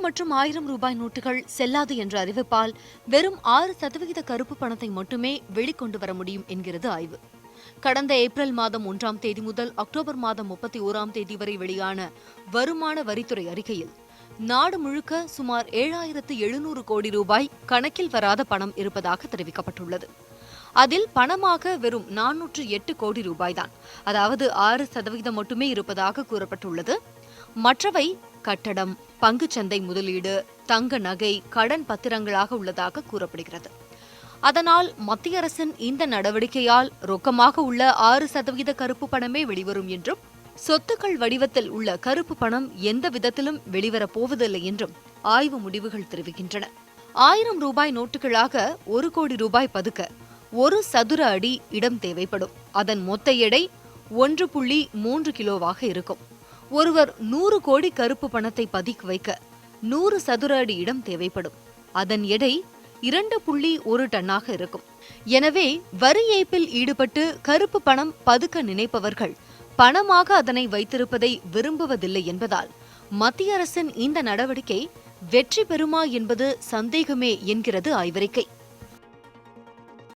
மற்றும் ஆயிரம் ரூபாய் நோட்டுகள் செல்லாது என்ற அறிவிப்பால் வெறும் ஆறு சதவிகித கருப்பு பணத்தை மட்டுமே வெளிக்கொண்டு வர முடியும் என்கிறது ஆய்வு. கடந்த ஏப்ரல் மாதம் ஒன்றாம் தேதி முதல் அக்டோபர் மாதம் முப்பத்தி ஓராம் தேதி வரை வெளியான வருமான வரித்துறை அறிக்கையில் நாடு முழுக்க சுமார் ஏழாயிரத்து எழுநூறு கோடி ரூபாய் கணக்கில் வராத பணம் இருப்பதாக தெரிவிக்கப்பட்டுள்ளது. அதில் பணமாக வெறும் நானூற்று எட்டு கோடி ரூபாய்தான். அதாவது ஆறு சதவிகிதம் மட்டுமே இருப்பதாக கூறப்பட்டுள்ளது. மற்றவை கட்டடம் பங்குச்சந்தை முதலீடு தங்க நகை கடன் பத்திரங்களாக உள்ளதாக கூறப்படுகிறது. அதனால் மத்திய அரசின் இந்த நடவடிக்கையால் ரொக்கமாக உள்ள ஆறு சதவீத கருப்பு பணமே வெளிவரும் என்றும் சொத்துக்கள் வடிவத்தில் உள்ள கருப்பு பணம் எந்த விதத்திலும் வெளிவரப் போவதில்லை என்றும் ஆய்வு முடிவுகள் தெரிவிக்கின்றன. ஆயிரம் ரூபாய் நோட்டுகளாக ஒரு கோடி ரூபாய் பதுக்க ஒரு சதுர அடி இடம் தேவைப்படும். அதன் மொத்த எடை ஒன்று புள்ளி மூன்று கிலோவாக இருக்கும். ஒருவர் நூறு கோடி கருப்பு பணத்தை பதுக்கி வைக்க நூறு சதுர அடி இடம் தேவைப்படும். அதன் எடை இரண்டு புள்ளி ஒரு டன்னாக இருக்கும். எனவே வரி ஏய்ப்பில் ஈடுபட்டு கருப்பு பணம் பதுக்க நினைப்பவர்கள் பணமாக அதனை வைத்திருப்பதை விரும்புவதில்லை என்பதால் மத்திய அரசின் இந்த நடவடிக்கை வெற்றி பெறுமா என்பது சந்தேகமே என்கிறது ஆய்வறிக்கை.